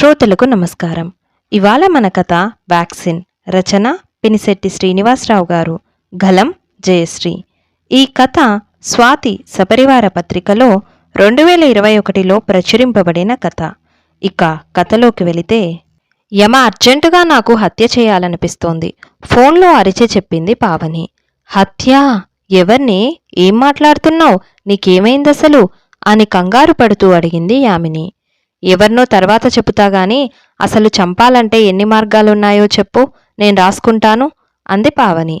శ్రోతలకు నమస్కారం. ఇవాళ మన కథ వ్యాక్సిన్ రచన పినిశెట్టి శ్రీనివాసరావు గారు గలం జయశ్రీ. ఈ కథ స్వాతి సపరివార పత్రికలో రెండు వేల ఇరవై ఒకటిలో ప్రచురింపబడిన కథ. ఇక కథలోకి వెళితే యమ అర్జెంటుగా నాకు హత్య చేయాలనిపిస్తోంది. ఫోన్లో అరిచే చెప్పింది పావని. హత్య? ఎవర్ని? ఏం మాట్లాడుతున్నావు? నీకేమైంది అసలు అని కంగారు పడుతూ అడిగింది యామిని. ఎవరినో తర్వాత చెబుతా గాని అసలు చంపాలంటే ఎన్ని మార్గాలున్నాయో చెప్పు నేను రాసుకుంటాను అంది పావని.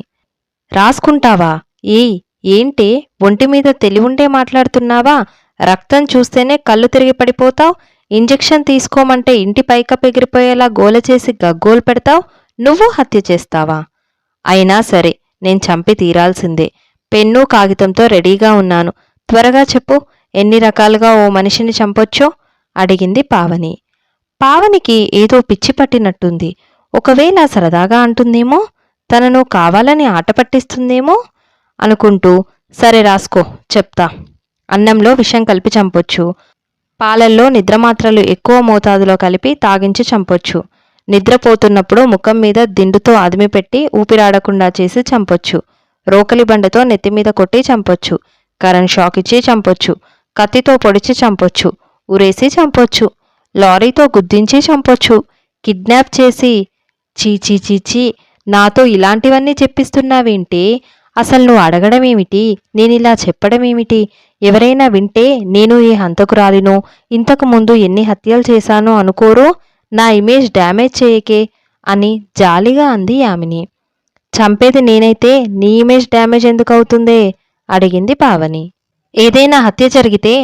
రాసుకుంటావా? ఏ ఏంటి? ఒంటి మీద తెలివుండే మాట్లాడుతున్నావా? రక్తం చూస్తేనే కళ్ళు తిరిగి పడిపోతావు? ఇంజెక్షన్ తీసుకోమంటే ఇంటి పైకప్పు ఎగిరిపోయేలా గోల చేసి గగ్గోలు పెడతావు? నువ్వు హత్య చేస్తావా? అయినా సరే నేను చంపి తీరాల్సిందే. పెన్ను కాగితంతో రెడీగా ఉన్నాను. త్వరగా చెప్పు ఎన్ని రకాలుగా ఓ మనిషిని చంపొచ్చో? అడిగింది పావని. పావనికి ఏదో పిచ్చి పట్టినట్టుంది. ఒకవేళ సరదాగా అంటుందేమో? తనను కావాలని ఆట పట్టిస్తుందేమో? అనుకుంటూ సరే రాసుకో చెప్తా. అన్నంలో విషం కలిపి చంపొచ్చు. పాలల్లో నిద్రమాత్రలు ఎక్కువ మోతాదులో కలిపి తాగించి చంపొచ్చు. నిద్రపోతున్నప్పుడు ముఖం మీద దిండుతో ఆదిమి పెట్టి ఊపిరాడకుండా చేసి చంపొచ్చు. రోకలి బండతో నెత్తిమీద కొట్టి చంపొచ్చు. కరెంట్ షాక్ ఇచ్చి చంపొచ్చు. కత్తితో పొడిచి చంపొచ్చు. ఉరేసి చంపొచ్చు లారీతో గుద్దించి చంపొచ్చు కిడ్నాప్ చేసి చీచీ చీచీ నాతో ఇలాంటివన్నీ చెప్పిస్తున్నావేంటి? అసలు నువ్వు అడగడమేమిటి? నేనిలా చెప్పడమేమిటి? ఎవరైనా వింటే నేను ఏ హంతకురాలినో ఇంతకు ముందు ఎన్ని హత్యలు చేశానో అనుకోరో నా ఇమేజ్ డ్యామేజ్ చేయకే అని జాలిగా అంది యామిని. చంపేది నేనైతే నీ ఇమేజ్ డ్యామేజ్ ఎందుకు అవుతుందే? అడిగింది పావని. ఏదైనా హత్య జరిగితే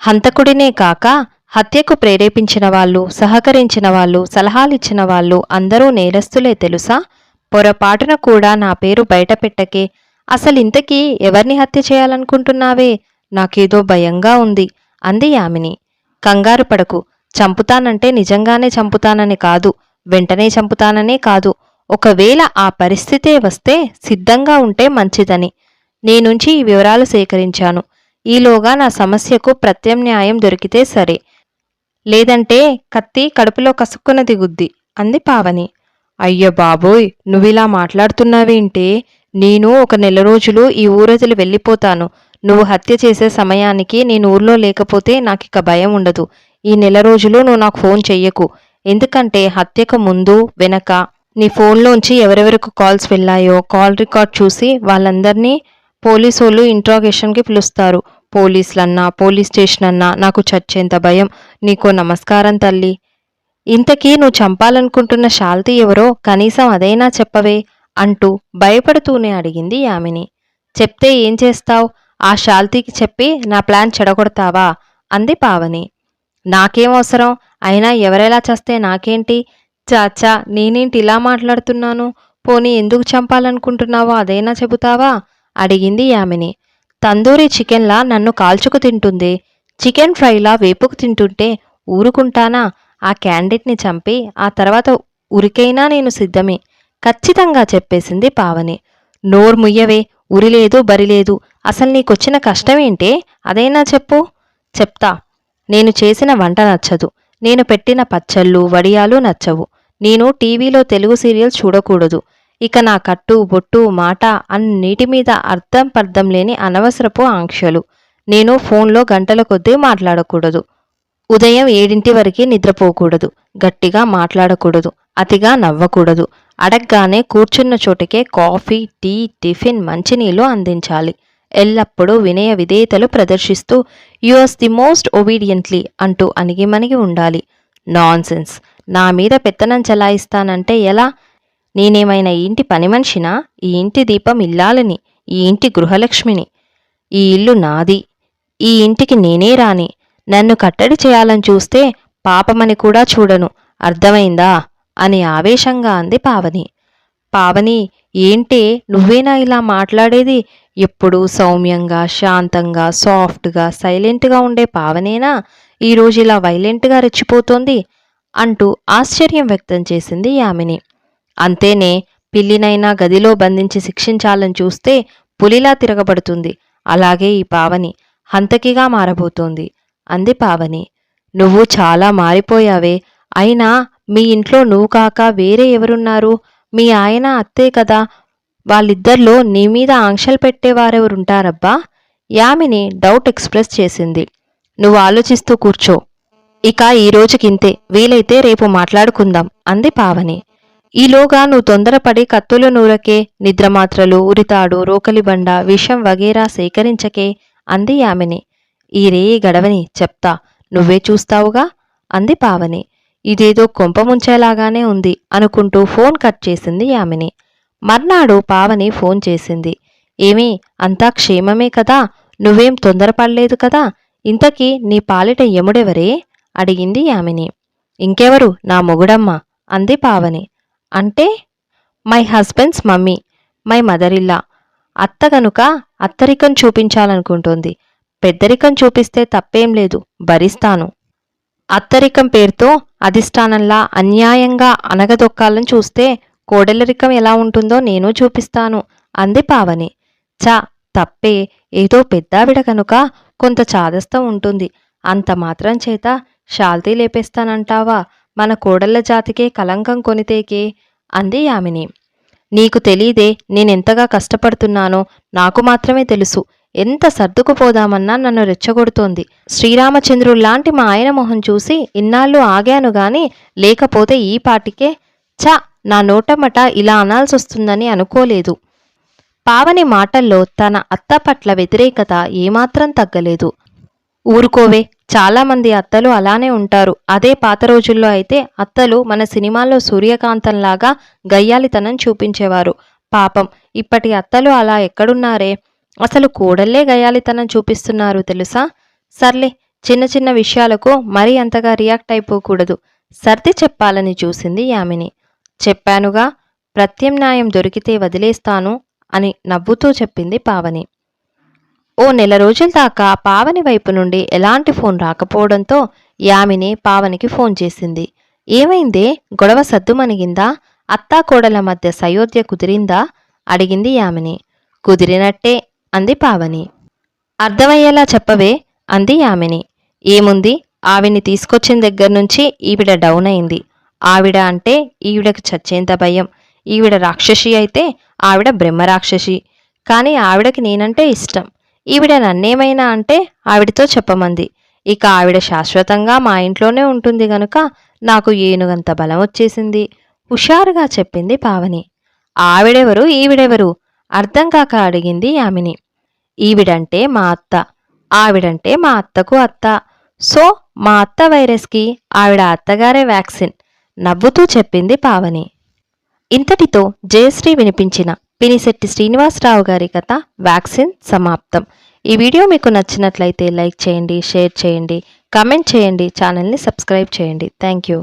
హంతకుడినే కాక హత్యకు ప్రేరేపించిన వాళ్ళు సహకరించిన వాళ్ళు సలహాలిచ్చిన వాళ్ళు అందరూ నేరస్తులే తెలుసా? పొరపాటున కూడా నా పేరు బయటపెట్టకే అసలింతకీ అసలు ఇంతకీ ఎవరిని హత్య చేయాలనుకుంటున్నావే? నాకేదో భయంగా ఉంది అంది యామిని. కంగారు పడకు చంపుతానంటే నిజంగానే చంపుతానని కాదు వెంటనే చంపుతాననే కాదు. ఒకవేళ ఆ పరిస్థితే వస్తే సిద్ధంగా ఉంటే మంచిదని. నీ నుంచి ఈ వివరాలు సేకరించాను. ఈలోగా నా సమస్యకు ప్రత్యామ్నాయం దొరికితే సరే. లేదంటే కత్తి కడుపులో కసుక్కున దిగుద్ది అంది పావని. అయ్యో బాబోయ్ నువ్విలా మాట్లాడుతున్నావేంటే? నేను ఒక నెల రోజులు ఈ ఊరజలు వెళ్ళిపోతాను. నువ్వు హత్య చేసే సమయానికి నేను ఊర్లో లేకపోతే నాకు ఇక భయం ఉండదు. ఈ నెల రోజులు నువ్వు నాకు ఫోన్ చెయ్యకు. ఎందుకంటే హత్యకు ముందు వెనక నీ ఫోన్లోంచి ఎవరెవరికి కాల్స్ వెళ్ళాయో కాల్ రికార్డ్ చూసి వాళ్ళందరినీ పోలీసోళ్ళు ఇంట్రాగేషన్కి పిలుస్తారు. పోలీసులన్నా పోలీస్ స్టేషన్ అన్నా నాకు చచ్చేంత భయం. నీకో నమస్కారం తల్లి. ఇంతకీ నువ్వు చంపాలనుకుంటున్న శాల్తీ ఎవరో? కనీసం అదైనా చెప్పవే అంటూ భయపడుతూనే అడిగింది యామిని. చెప్తే ఏం చేస్తావ్? ఆ శాల్తీకి చెప్పి నా ప్లాన్ చెడగొడతావా? అంది పావని. నాకేం అవసరం? అయినా ఎవరెలా చేస్తే నాకేంటి? చాచా నేనేంటి ఇలా మాట్లాడుతున్నాను? పోనీ ఎందుకు చంపాలనుకుంటున్నావో అదైనా చెబుతావా? అడిగింది యామిని. తందూరి చికెన్లా నన్ను కాల్చుకు తింటుంది. చికెన్ ఫ్రైలా వేపుకు తింటుంటే ఊరుకుంటానా? ఆ క్యాండిడేట్ని చంపి ఆ తర్వాత ఉరికైనా నేను సిద్ధమే ఖచ్చితంగా చెప్పేసింది పావని. నోరు ముయ్యవే ఉరిలేదు బరిలేదు అసలు నీకొచ్చిన కష్టమేంటే అదైనా చెప్పు. చెప్తా నేను చేసిన వంట నచ్చదు నేను పెట్టిన పచ్చళ్ళు వడియాలు నచ్చవు నేను టీవీలో తెలుగు సీరియల్ చూడకూడదు ఇక నా కట్టు బొట్టు మాట అన్నిటి మీద అర్థం పర్థం లేని అనవసరపు ఆంక్షలు. నేను ఫోన్లో గంటల కొద్దీ మాట్లాడకూడదు. ఉదయం ఏడింటి వరకు నిద్రపోకూడదు. గట్టిగా మాట్లాడకూడదు. అతిగా నవ్వకూడదు. అడగ్గానే కూర్చున్న చోటికే కాఫీ టీ టిఫిన్ మంచినీళ్ళు అందించాలి. ఎల్లప్పుడూ వినయ విధేయతలు ప్రదర్శిస్తూ యువర్స్ ది మోస్ట్ ఒబీడియంట్లీ అంటూ అణిగిమణిగి ఉండాలి. నాన్సెన్స్ నా మీద పెత్తనం చలాయిస్తానంటే ఎలా? నేనేమైనా ఇంటి పని మనిషినా? ఈ ఇంటి దీపం ఇల్లాలని ఈ ఇంటి గృహలక్ష్మిని. ఈ ఇల్లు నాది. ఈ ఇంటికి నేనే రాని. నన్ను కట్టడి చేయాలని చూస్తే పాపమని కూడా చూడను. అర్థమైందా? అని ఆవేశంగా అంది పావని. పావని ఏంటే నువ్వేనా ఇలా మాట్లాడేది? ఎప్పుడూ సౌమ్యంగా శాంతంగా సాఫ్ట్గా సైలెంట్గా ఉండే పావనేనా? ఈరోజు ఇలా వైలెంట్గా రెచ్చిపోతోంది అంటూ ఆశ్చర్యం వ్యక్తం చేసింది యామిని. అంతేనే పిల్లినైనా గదిలో బంధించి శిక్షించాలని చూస్తే పులిలా తిరగబడుతుంది. అలాగే ఈ పావని హంతకిగా మారబోతోంది. అంది పావని. నువ్వు చాలా మారిపోయావే. అయినా మీ ఇంట్లో నువ్వు కాక వేరే ఎవరున్నారు? మీ ఆయన అత్తే కదా. వాళ్ళిద్దరిలో నీ మీద ఆంక్షలు పెట్టేవారెవరుంటారబ్బా? యామిని డౌట్ ఎక్స్ప్రెస్ చేసింది. నువ్వు ఆలోచిస్తూ కూర్చో. ఇక ఈ రోజుకింతే వీలైతే రేపు మాట్లాడుకుందాం. అంది పావని. ఈలోగా నువ్వు తొందరపడి కత్తులు నూరకే నిద్రమాత్రలు ఉరితాడు రోకలిబండ విషం వగేరా సేకరించకే అంది యామిని. ఈ రేయి గడవని చెప్తా. నువ్వే చూస్తావుగా? అంది పావని. ఇదేదో కొంప ముంచేలాగానే ఉంది అనుకుంటూ ఫోన్ కట్ చేసింది యామిని. మర్నాడు పావని ఫోన్ చేసింది. ఏమీ అంతా క్షేమమే కదా? నువ్వేం తొందరపడలేదు కదా? ఇంతకీ నీ పాలిట యముడెవరే? అడిగింది యామిని. ఇంకెవరు? నా మొగుడమ్మ అంది పావని. అంటే my husband's mummy my mother ఇల్లా. అత్త గనుక అత్తరికం చూపించాలనుకుంటోంది. పెద్దరికం చూపిస్తే తప్పేం లేదు. భరిస్తాను. అత్తరికం పేరుతో అధిష్టానంలా అన్యాయంగా అనగదొక్కాలని చూస్తే కోడెలరికం ఎలా ఉంటుందో నేను చూపిస్తాను అంది పావని. చా తప్పే. ఏదో పెద్దావిడ కనుక కొంత చాదస్తం ఉంటుంది. అంత మాత్రం చేత షాల్తీ లేపేస్తానంటావా? మన కోడళ్ళ జాతికే కలంకం కొనితేకే అంది యామిని. నీకు తెలీదే నేనెంతగా కష్టపడుతున్నానో నాకు మాత్రమే తెలుసు. ఎంత సర్దుకుపోదామన్నా నన్ను రెచ్చగొడుతోంది. శ్రీరామచంద్రుల్లాంటి మా ఆయన మొహం చూసి ఇన్నాళ్ళు ఆగాను గాని లేకపోతే ఈ పాటికే చ నా నోటమట ఇలా అనాల్సొస్తుందని అనుకోలేదు. పావని మాటల్లో తన అత్త పట్ల వ్యతిరేకత ఏమాత్రం తగ్గలేదు. ఊరుకోవే. చాలామంది అత్తలు అలానే ఉంటారు. అదే పాత రోజుల్లో అయితే అత్తలు మన సినిమాల్లో సూర్యకాంతంలాగా గయ్యాలితనం చూపించేవారు. పాపం ఇప్పటి అత్తలు అలా ఎక్కడున్నారే? అసలు కోడల్లే గయ్యాలితనం చూపిస్తున్నారు తెలుసా? సర్లే చిన్న చిన్న విషయాలకు మరీ అంతగా రియాక్ట్ అయిపోకూడదు. సర్ది చెప్పాలని చూసింది యామిని. చెప్పానుగా ప్రత్యామ్నాయం దొరికితే వదిలేస్తాను అని నవ్వుతూ చెప్పింది పావని. ఓ నెల రోజుల దాకా పావని వైపు నుండి ఎలాంటి ఫోన్ రాకపోవడంతో యామిని పావనికి ఫోన్ చేసింది. ఏమైందే? గొడవ సద్దుమణిగిందా? అత్తా కోడల మధ్య సయోధ్య కుదిరిందా? అడిగింది యామిని. కుదిరినట్టే అంది పావని. అర్థమయ్యేలా చెప్పవే అంది యామిని. ఏముంది? ఆవిని తీసుకొచ్చిన దగ్గర నుంచి ఈవిడ డౌన్ అయింది. ఆవిడ అంటే ఈవిడకి చచ్చేంత భయం. ఈవిడ రాక్షసి అయితే ఆవిడ బ్రహ్మరాక్షసి. కానీ ఆవిడకి నేనంటే ఇష్టం. ఈవిడ నన్నేమైనా అంటే ఆవిడతో చెప్పమంది. ఇక ఆవిడ శాశ్వతంగా మా ఇంట్లోనే ఉంటుంది గనుక నాకు ఏనుగంత బలం వచ్చేసింది. హుషారుగా చెప్పింది పావని. ఆవిడెవరు? ఈవిడెవరు? అర్థం కాక అడిగింది యామిని. ఈవిడంటే మా అత్త. ఆవిడంటే మా అత్తకు అత్త. సో మా అత్త వైరస్కి ఆవిడ అత్తగారే వ్యాక్సిన్ నవ్వుతూ చెప్పింది పావని. ఇంతటితో జయశ్రీ వినిపించిన పినిశెట్టి శ్రీనివాసరావు గారి కథ వ్యాక్సిన్ సమాప్తం. ఈ వీడియో మీకు నచ్చినట్లయితే లైక్ చేయండి షేర్ చేయండి కామెంట్ చేయండి ఛానల్ని సబ్స్క్రైబ్ చేయండి. Thank you.